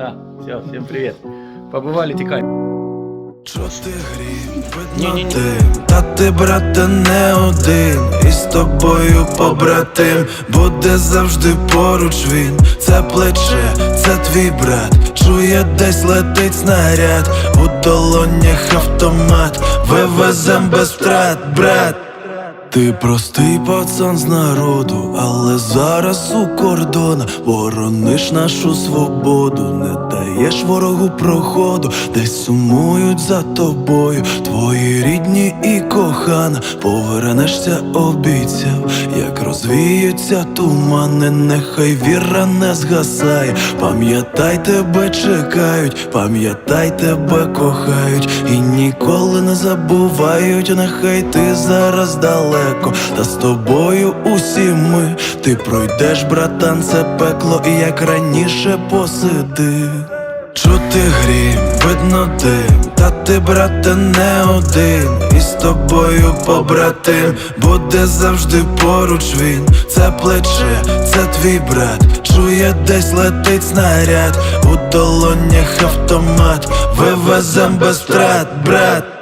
Все, всем привет. Побывали, текай. Що ти грім, видно Ні-ні-ні. ти. Та ти, брате, не один. І з тобою побратим Буде завжди поруч він. Це плече, це твій брат. Чує, десь летить снаряд. У долонях автомат. Вивезем без втрат, брат ти простий пацан з народу, але зараз у кордона Ворониш нашу свободу, не даєш ворогу проходу, десь сумують за тобою, твої рідні і кохана, повернешся, обіцяв, як розвіються тумани, нехай віра не згасає. Пам'ятай, тебе чекають, пам'ятай, тебе кохають, і ніколи не забувають, нехай ти зараз далеко, та з тобою усі ми. Ти пройдеш, братан, це пекло, і як раніше посиди. Чути грім, видно дим, та ти, брате, не один, і з тобою побратим, буде завжди поруч він, це плече, це твій брат, чує, десь летить снаряд, у долонях автомат, вивезем без втрат, брат.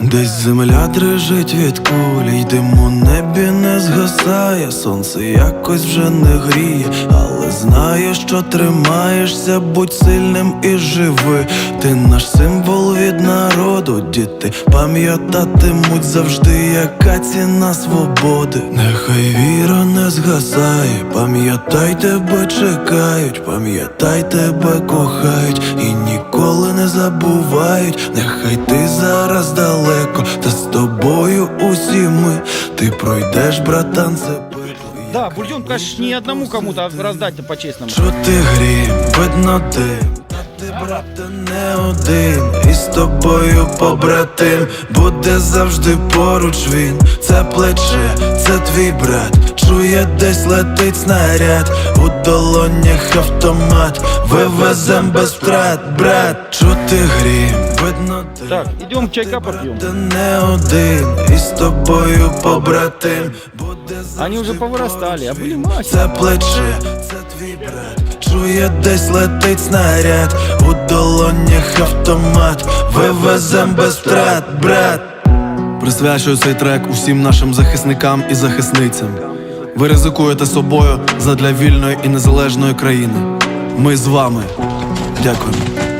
Десь земля дрижить від кулі, й дим у небі не згасає, сонце якось вже не гріє, але знаю, що тримаєшся, будь сильним і живи. Ти наш символ від народу, діти пам'ятатимуть завжди, яка ціна свободи. Нехай віра не згасає, пам'ятай тебе чекають, пам'ятай тебе кохають і ніколи не забувають. Нехай ти зараз далеко, та з тобою усі ми. Ти пройдеш, братан, це пекло. Да, бульон, конечно, не одному кому-то раздать по-честному. Чути грім, видно дим Та ти, брате, не один. І з тобою побратим Буде завжди поруч він. Це плече, це твій брат. Чує, десь летить снаряд. У долонях автомат Вивезем без втрат, брат Чути грім, видно дим Так, идем чайка попьем. Ти не один І з тобою побратим Буде Они уже завжди повырастали, а він. мать. Це плече, це твій брат. Чує, десь летить снаряд, у долонях автомат, вивезем без втрат, брат. Присвячую цей трек усім нашим захисникам і захисницям. Ви ризикуєте собою задля вільної і незалежної країни. Ми з вами. Дякуємо.